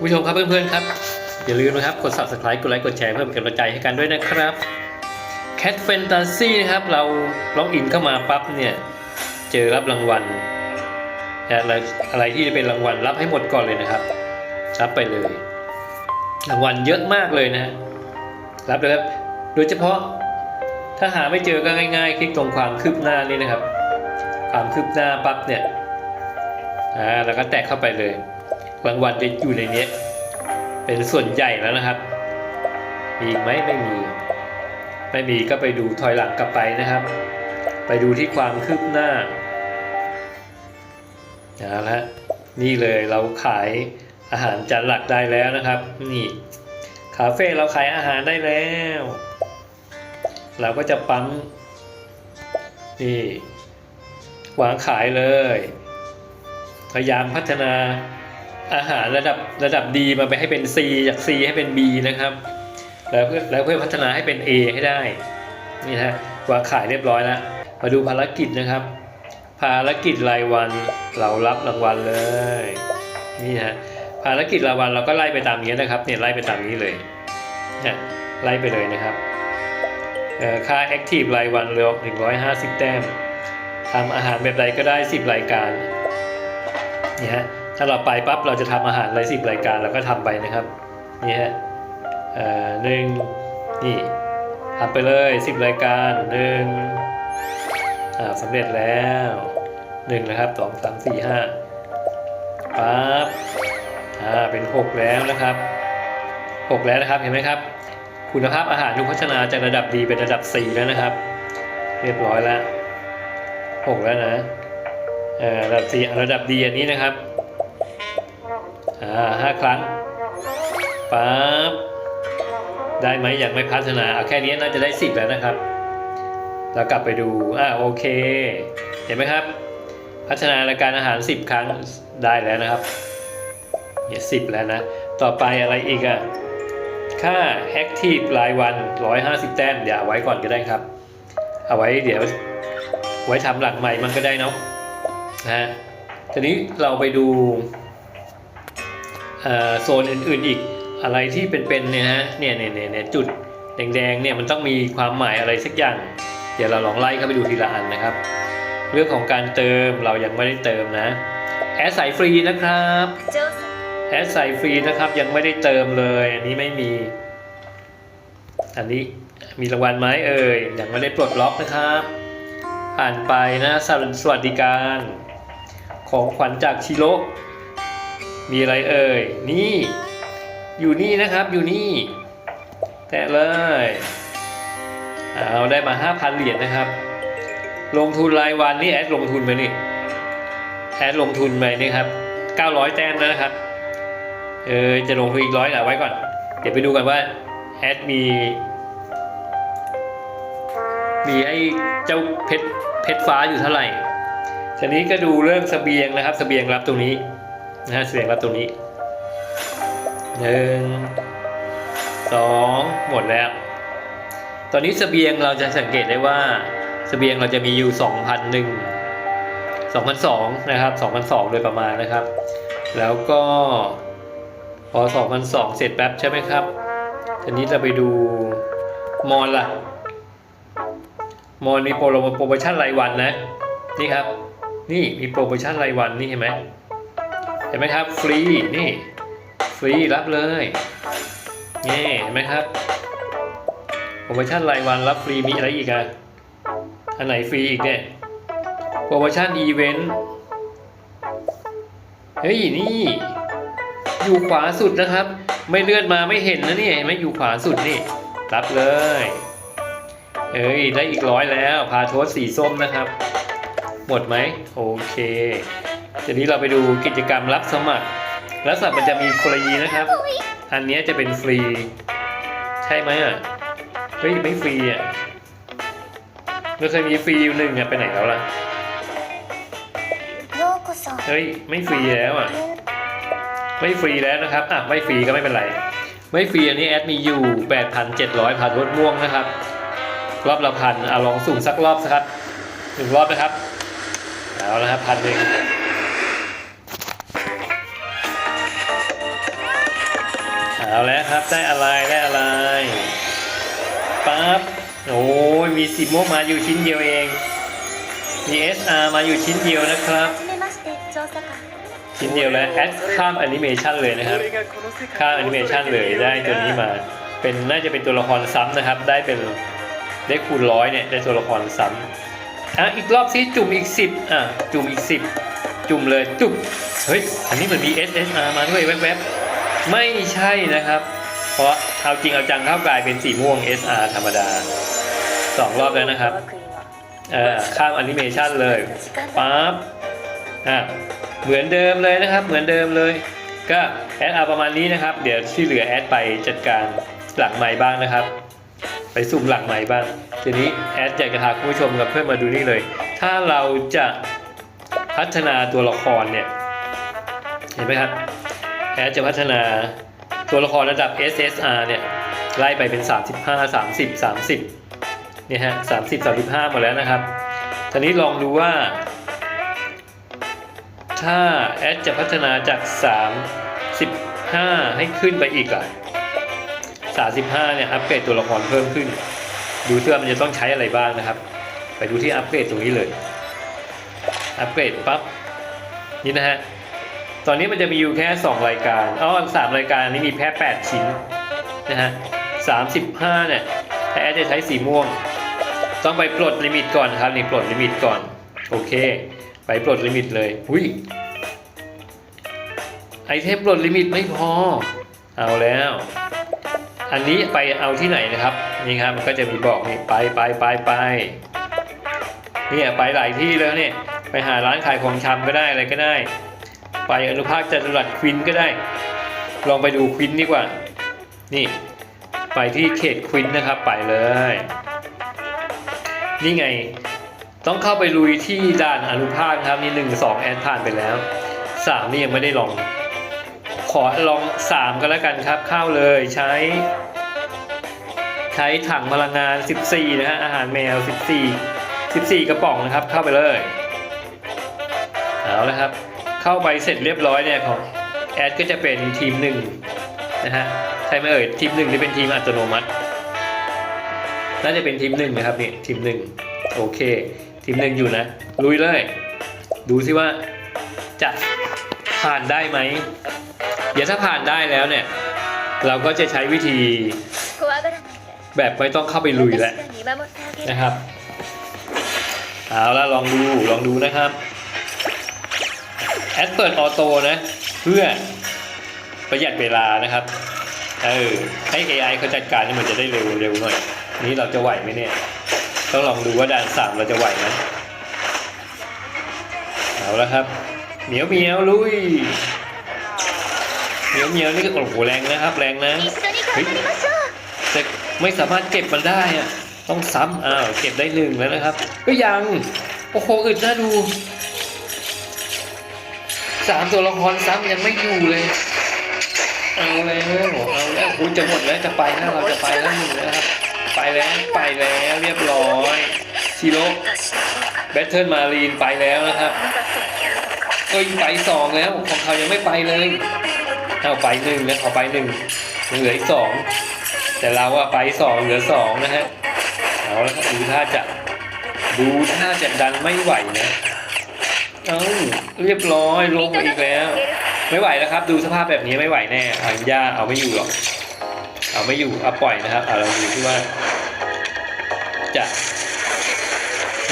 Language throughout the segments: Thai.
คุณผู้ชมครับเพื่อนๆครับ อย่าลืมนะครับกด subscribe กดไลค์กดแชร์เพื่อเป็นกำลังใจให้กันด้วยนะครับ Cat Fantasy นะครับ เราล็อกอินเข้ามาปั๊บเนี่ย เจอรับรางวัลอะไรอะไรที่จะเป็นรางวัลรับให้หมดก่อนเลยนะครับ รับไปเลย รางวัลเยอะมากเลยนะรับเลยครับโดยเฉพาะถ้าหาไม่เจอก็ง่ายๆ คลิกตรงความคืบหน้านี่นะครับ ความคืบหน้าปั๊บเนี่ยอ่าแล้วก็แตะเข้าไปเลย รางวัลจะอยู่ในนี้เป็นส่วนใหญ่แล้วนะครับ มีไหมไม่มี ไม่มีก็ไปดูถอยหลังกลับไปนะครับ ไปดูที่ความคืบหน้าเอาละนี่เลยเราขายอาหารจานหลักได้แล้วนะครับ นี่คาเฟ่เราขายอาหารได้แล้ว เราก็จะปั๊มนี่วางขายเลย พยายามพัฒนา อาหารระดับระดับดีมาไปให้เป็น C จาก C ให้เป็น B นะครับ แล้วเพื่อแล้วเพื่อพัฒนาให้เป็น A ให้ได้ นี่นะวางขายเรียบร้อยแล้วมาดูภารกิจนะครับ ภารกิจรายวันเรารับรางวัลเลย นี่ฮะภารกิจรายวันเราก็ไล่ไปตามนี้นะครับเนี่ยไล่ไปตามนี้เลยเนี่ยไล่ไปเลยนะครับค่า Active รายวันเร็ว150 แต้มทำอาหารแบบใดก็ได้ 10 รายการนี่ฮะ ถ้าเราไปปั๊บเราจะทำอาหารอะไร10รายการเราก็ทำไปนะครับนี่ฮะเอ่อหนึ่งนี่ทำไปเลย10รายการหนึ่งอ่าสำเร็จแล้วหนึ่งนะครับสองสามสี่ห้าปั๊บอ่าเป็นหกแล้วนะครับหกแล้วนะครับเห็นไหมครับคุณภาพอาหารถูกพัฒนาจากระดับดีเป็นระดับสี่แล้วนะครับ เรียบร้อยแล้วหกแล้วนะเอ่อระดับสี่ระดับดีอันนี้นะครับ อ่าห้าครั้งปั๊บได้ไหมยังไม่พัฒนาเอาแค่นี้น่าจะได้สิบแล้วนะครับแล้วกลับไปดูอ่าโอเค เห็นไหมครับ พัฒนารายการอาหาร 10 ครั้งได้แล้วนะครับเนี่ยสิบแล้วนะ ต่อไปอะไรอีกอะ่ะค่า Active รายวัน 150 แต้มอย่าไว้ก่อนก็ได้ครับ เอาไว้เดี๋ยวไว้ทำหลังใหม่มันก็ได้เนาะนะฮะทีนี้เราไปดู โซนอื่น ๆอีกอะไรที่เป็นๆเนี่ยฮะเนี่ยเนี่ยเนี่ยจุดแดงๆเนี่ยมันต้องมีความหมายอะไรสักอย่าง เดี๋ยวเราลองไล่เข้าไปดูทีละอันนะครับ เรื่องของการเติมเรายังไม่ได้เติมนะแอดใส่ฟรีนะครับแอดใส่ฟรีนะครับยังไม่ได้เติมเลย อันนี้ไม่มี อันนี้มีรางวัลไหมเอ่ยยังไม่ได้ปลดล็อกนะครับ ผ่านไปนะสวัสสวัสดิการ ของขวัญจากชิโร่ มีอะไรเอ่ย นี่ อยู่นี่นะครับ อยู่นี่ แตะเลย เอาได้มา 5,000 เหรียญนะครับ ลงทุนรายวันนี่แอดลงทุนไปนี่ แอดลงทุนไปนี่ครับ 900 แต้มแล้วนะครับ เออ จะลงทุนอีกร้อยเอาไว้ก่อน เดี๋ยวไปดูกันว่าแอดมี มีไอ้เจ้าเพชรเพชรฟ้าอยู่เท่าไหร่ทีนี้ก็ดูเรื่องสเสบียงนะครับสเสบียงรับตรงนี้ นะฮะเสียงรับตรงนี้หนึ่งสองหมดแล้ว ตอนนี้เสบียงเราจะสังเกตได้ว่าเสบียงเราจะมีอยู่2,001 2,002นสองนะครับ2,002โดยประมาณนะครับ แล้วก็พอ2,002เสร็จแป๊บใช่ไหมครับทีนี้เราไปดูมอนล่ะมอนมีโปรโปรโมชั่นรายวันนะ นี่ครับ นี่มีโปรโมชั่นรายวันนี่เห็นไหม เห็นไหมครับ ฟรีนี่ฟรีรับเลยนี่เห็นไหมครับโปรโมชั่นรายวันรับฟรีมีอะไรอีกอะอันไหนฟรีอีกเนี่ยโปรโมชั่นอีเวนต์เฮ้ยนี่ อยู่ขวาสุดนะครับ ไม่เลื่อนมาไม่เห็นนะเนี่ยเห็นไหมอยู่ขวาสุดนี่ รับเลยเอ้ยได้อีกร้อยแล้ว พาโทสสีส้มนะครับ หมดไหมโอเค ทีนี้เราไปดูกิจกรรมรับสมัคร รับสมัครมันจะมีฟรีนะครับ อันนี้จะเป็นฟรี ใช่ไหมอะเฮ้ยไม่ฟรีอะเราเคยมีฟรีอยู่หนึ่งอะไปไหนแล้วล่ะเฮ้ยไม่ฟรีแล้วอะ ไม่ฟรีแล้วนะครับอะไม่ฟรีก็ไม่เป็นไร ไม่ฟรีอันนี้แอดมีอยู่แปดพันเจ็ดร้อยผ่านรถม่วงนะครับ รอบละพันอะลองสูงมสักรอบสักครับหนึ่งรอบนะครับเอาละครับพันหนึ่ง เอาแล้วครับได้อะไรได้อะไรปั๊บโอ้ยมีสีม่วงมาอยู่ชิ้นเดียวเอง มี SR มาอยู่ชิ้นเดียวนะครับ ชิ้นเดียวแล้วแอดข้ามแอนิเมชันเลยนะครับข้ามแอนิเมชันเลยได้ตัวนี้มา เป็นน่าจะเป็นตัวละครซ้ำนะครับ ได้เป็นได้คูณร้อยเนี่ยได้ตัวละครซ้ำอะอีกรอบซิจุ่มอีก 10อะจุ่มอีก 10 จุ่มเลยจุ่มเฮ้ยอันนี้เหมือนมี SSR มาด้วยแวบๆ ไม่ใช่นะครับ เพราะเอาจริงเอาจังเข้ากลายเป็นสีม่วง SR ธรรมดาสองรอบแล้วนะครับเออข้ามแอนิเมชันเลยปั๊บอะเหมือนเดิมเลยนะครับ เหมือนเดิมเลย ก็แอดเอาประมาณนี้นะครับ เดี๋ยวที่เหลือแอดไปจัดการหลังใหม่บ้างนะครับ ไปสุ่มหลังใหม่บ้าง ทีนี้แอดอยากจะพาคุณผู้ชมกับเพื่อนมาดูนี่เลย ถ้าเราจะพัฒนาตัวละครเนี่ย เห็นไหมครับ แอดจะพัฒนาตัวละครระดับ SSR เนี่ยไล่ไปเป็น 35 30 30เนี่ยฮะ30 35หมดแล้วนะครับทีนี้ลองดูว่า ถ้าแอดจะพัฒนาจาก 35 ให้ขึ้นไปอีกอะ35เนี่ยอัปเกรดตัวละครเพิ่มขึ้น ดูเสื้อมันจะต้องใช้อะไรบ้างนะครับ ไปดูที่อัปเกรดตรงนี้เลย อัปเกรดปั๊บนี่นะฮะ ตอนนี้มันจะมีอยู่แค่ 2 รายการอ๋อสามรายการนี้มีแค่8ชิ้นนะฮะ35เนี่ยแอดจะใช้สีม่วง ต้องไปปลดลิมิตก่อนครับนี่ปลดลิมิตก่อน โอเค ไปปลดลิมิตเลยอุ้ยไอเทมปลดลิมิตไม่พอ เอาแล้ว อันนี้ไปเอาที่ไหนนะครับนี่ครับมันก็จะมีบอกนี่ไปไปไปไปเนี่ยไปหลายที่แล้วเนี่ยไปหาร้านขายของชำก็ได้อะไรก็ได้ ไปอนุภาคจตุรัสควินก็ได้ ลองไปดูควินดีกว่า นี่ ไปที่เขตควินนะครับ ไปเลย นี่ไง ต้องเข้าไปลุยที่ด่านอนุภาคครับนี่หนึ่งสองแอดผ่านไปแล้วสามนี่ยังไม่ได้ลอง ขอลองสามกันแล้วกันครับ เข้าเลยใช้ ใช้ถังพลังงาน 14 นะฮะอาหารแมว 14 14 กระป๋องนะครับ เข้าไปเลย เอาละครับ เข้าไปเสร็จเรียบร้อยเนี่ยของแอดก็จะเป็นทีมหนึ่งนะฮะใช่ไหมเอ่ยทีมหนึ่งที่เป็นทีมอัตโนมัติน่าจะเป็นทีมหนึ่งนะครับเนี่ยทีมหนึ่งโอเค ทีมหนึ่งอยู่นะ ลุยเลย ดูซิว่าจะผ่านได้ไหมเดี๋ยวถ้าผ่านได้แล้วเนี่ย เราก็จะใช้วิธีแบบไม่ต้องเข้าไปลุยแล้วนะครับ เอาละลองดูลองดูนะครับ แอดเปิดออโต้นะ เพื่อประหยัดเวลานะครับ เออ ให้ AI เขาจัดการนี่มันจะได้เร็วเร็วหน่อย นี้เราจะไหวไหมเนี่ย ต้องลองดูว่าด่านสามเราจะไหวไหมเอาละครับ เหมียวเหมียวลุย เหมียวเหมียวนี่ก็โอ้โหแรงนะครับ แรงนะเแต่ไม่สามารถเก็บมันได้อะต้องซ้ำอ้าว เก็บได้หนึ่งแล้วนะครับ ก็ยัง โอ้โหอึดน่าดู สามตัวละครซ้ำยังไม่อยู่เลย เอาเล้วเอาแล้วคุณจะหมดแล้วจะไปนะเราจะไปแล้วหนึ่งนะครับ ไปแล้วไปแล้วเรียบร้อยชิโร่แบทเทิลมารีนไปแล้วนะครับก็ยิงไปสองแล้วของเขายังไม่ไปเลยเอาไปหนึ่งแล้วขอไปหนึ่งเหลืออีกสองแต่เราว่าไปสองเหลือสองนะฮะเอาแล้วดูท่าจะดูท่าจะดันไม่ไหวนะ เอาเรียบร้อยลงมาอีกแล้ว ไม่ไหวแล้วครับ ดูสภาพแบบนี้ไม่ไหวแน่อันยาเอาไม่อยู่หรอกเอาไม่อยู่เอาปล่อยนะครับเอาเราดูที่ว่า จะ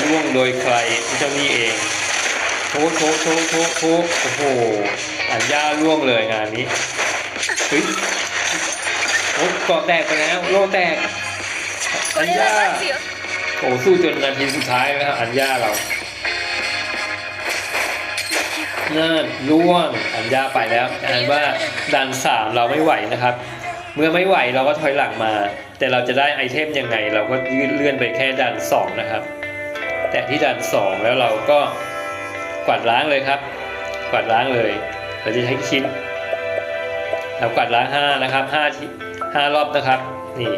ร่วงโดยใครเจ้านี้เองโค้กโค้กโค้กโค้กโค้โอ้โหอันยาร่วงเลยงานนี้เฮ้ยโอ้กอแตกไปแล้วโลแตกอันยาโอ้สู้จนนาทีสุดท้ายนะครับอันยาเรา นั่นล่วงอันย่าไปแล้วอันว่าดันสามเราไม่ไหวนะครับ เมื่อไม่ไหวเราก็ถอยหลังมา แต่เราจะได้ไอเทมยังไง เราก็ยืดเลื่อนไปแค่ดันสองนะครับ แต่ที่ดันสองแล้วเราก็กวาดล้างเลยครับ กวาดล้างเลย เราจะใช้คิดเรากวาดล้างห้านะครับห้าที่ห้ารอบนะครับ นี่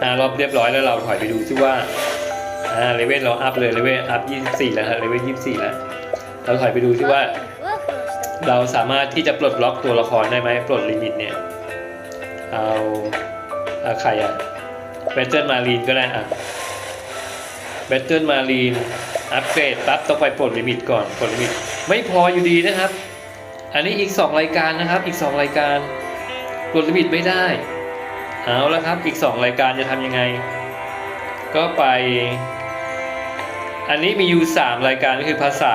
ห้ารอบเรียบร้อยแล้วเราถอยไปดูซิว่าอ่าเลเวลเราอัพเลยเลเวลอัพยี่สิบสี่แล้วครับเลเวลยี่สิบสี่แล้ว เราถอยไปดูที่ว่า เราสามารถที่จะปลดล็อกตัวละครได้ไหมปลดลิมิตเนี่ย เอาเอาใครอะเบตเทิลมารีนก็ได้อะเบตเทิลมารีนอัปเกรดปั๊บต้องไปปลดลิมิตก่อนปลดลิมิต ไม่พออยู่ดีนะครับ อันนี้อีก 2 รายการนะครับ อีก 2 รายการปลดลิมิตไม่ได้ เอาแล้วครับอีก 2 รายการจะทำยังไง ก็ไป อันนี้มีอยู่ 3 รายการก็คือภาษา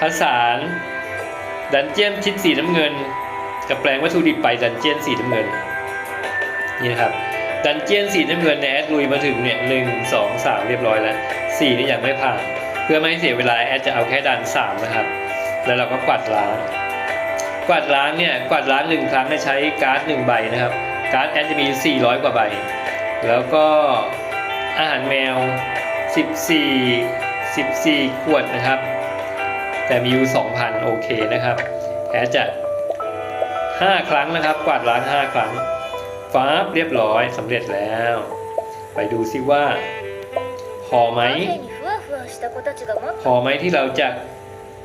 ภาษานดันเจียนชิ้นสีน้ำเงิน กับแปลงวัตถุดิบไปดันเจียนสีน้ำเงินนี่นะครับดันเจียนสีน้ำเงินในแอดลุยมาถึงเนี่ยหนึ่งสองสามเรียบร้อยแล้วสี่นี่ยังไม่ผ่าน เพื่อไม่ให้เสียเวลาแอดจะเอาแค่ดันสามนะครับ แล้วเราก็กวาดล้าง กวาดล้างเนี่ยกวาดล้างหนึ่งครั้งให้ใช้การ์ดหนึ่งใบนะครับ การ์ดแอดจะมี 400 กว่าใบ แล้วก็อาหารแมว 14 14 ขวดนะครับ แต่มีอยู่2,000 โอเคนะครับแพ้จัด 5 ครั้งนะครับ กวาดล้าง 5 ครั้งฟ้าเรียบร้อยสำเร็จแล้ว ไปดูซิว่า พอไหม พอไหมที่เราจะ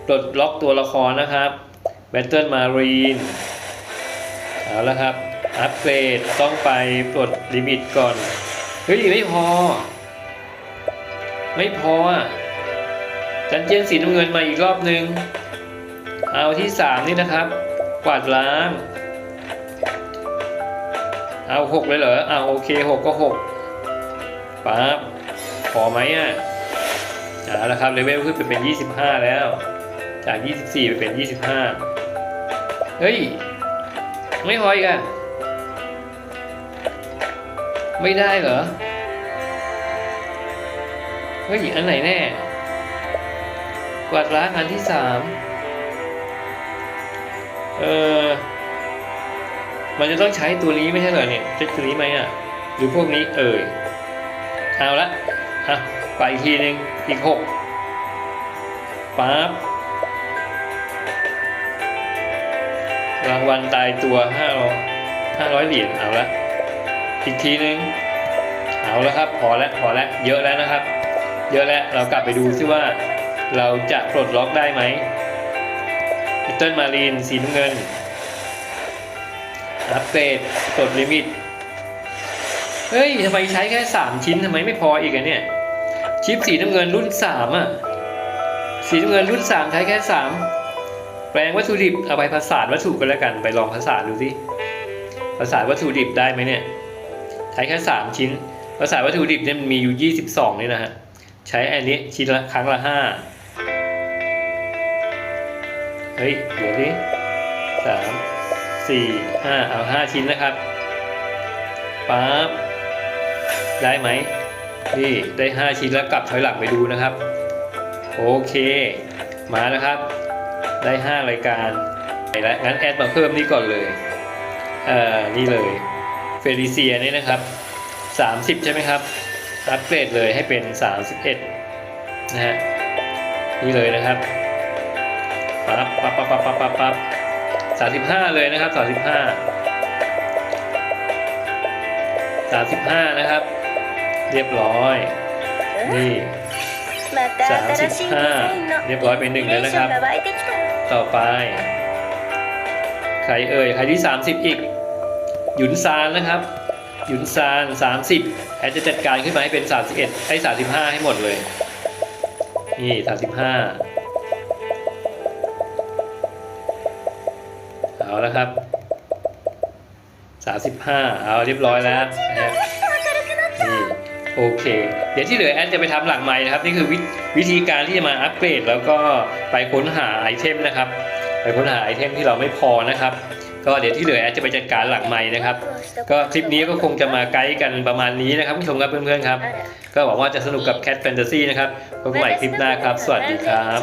ปลดล็อกตัวละครนะครับแบตเทิลมารีนเอาละครับ อัปเกรดต้องไปปลดลิมิตก่อน เฮ้ย ไม่พอ ไม่พออะ จันเจียนสีน้ำเงินมาอีกรอบนึง เอาที่ 3 นี่นะครับ กวาดล้าง เอา 6 เลยเหรอเอาโอเค 6 ก็6ปั๊บพอไหมอะเอาละครับเลเวลขึ้นไปเป็น 25 แล้ว จาก 24 ไปเป็น 25 เฮ้ย ไม่พออีกอะไม่ได้เหรอ เฮ้ย อันไหนแน่ วาดล้างอันที่3เออมันจะต้องใช้ตัวนี้ไม่ใช่เหรอเนี่ยใช้ตัวนี้ไหมอะหรือพวกนี้เอ่ยเอาละอะไปอีกทีหนึ่งอีกหกปั๊บรางวัลตายตัวห้าร้อยห้าร้อยเหรียญเอาละอีกทีหนึ่งเอาแล้วครับ พอแล้วพอแล้วเยอะแล้วนะครับ เยอะแล้วเรากลับไปดูซิว่า เราจะปลดล็อกได้ไหมพิเติลมารีนสีน้ำเงิน อัปเกรดปลดลิมิต เฮ้ยทำไมใช้แค่ 3 ชิ้นทำไมไม่พออีกอะเนี่ย ชิปสีน้ำเงินรุ่น 3 อะ สีน้ำเงินรุ่น 3 ใช้แค่ 3 แปลงวัตถุดิบเอาไปผสานวัตถุกันแล้วกัน ไปลองผสานดูสิผสานวัตถุดิบได้ไหมเนี่ย ใช้แค่ 3 ชิ้นผสานวัตถุดิบเนี่ยมันมีอยู่ 22 นี่นะฮะ ใช้อันนี้ชิ้นละครั้งละ5เฮ้ยเดี๋ยวดิสามสี่ห้าเอาห้าชิ้นนะครับปั๊บได้ไหมนี่ได้5ชิ้นแล้วกลับถอยหลังไปดูนะครับ โอเค มาแล้วครับ ได้5รายการไปแล้วงั้นแอดมาเพิ่มนี่ก่อนเลยเอ่อนี่เลยเฟริเซียนี่นะครับ30ใช่ไหมครับอัปเกรดเลยให้เป็น31นะฮะนี่เลยนะครับ ปั๊บปั๊บปั๊บปั๊บปั๊บปั๊บปั๊บสามสิบห้าเลยนะครับสามสิบห้าสามสิบห้านะครับ เรียบร้อย นี่สามสิบห้าเรียบร้อยเป็นหนึ่งแล้วนะครับ ต่อไป ใครเอ่ย ใครที่สามสิบอีก หยุนซานนะครับ หยุนซานสามสิบแอดจะจัดการขึ้นมาให้เป็นสามสิบเอ็ดให้สามสิบห้าให้หมดเลย นี่สามสิบห้าาแล้วครับสสามิบห้าเอาเรียบร้อยแล้วนะโอเค เดี๋ยวที่เหลือแอนจะไปทำหลังหม่นะครับ นี่คือววิธีการที่จะมาอัปเกรด แล้วก็ไปค้นหาไอเทมนะครับ ไปค้นหาไอเทมที่เราไม่พอนะครับ ก็เดี๋ยวที่เหลือแอนจะไปจัดการหลังหม่นะครับ ก็คลิปนี้ก็คงจะมาไกด์กันประมาณนี้นะครับผู้ชมครับเพื่อนๆครับ ก็หวังว่าจะสนุกกับ Cat Fantasy นะครับพบกันใหม่คลิปหน้าครับ สวัสดีครับ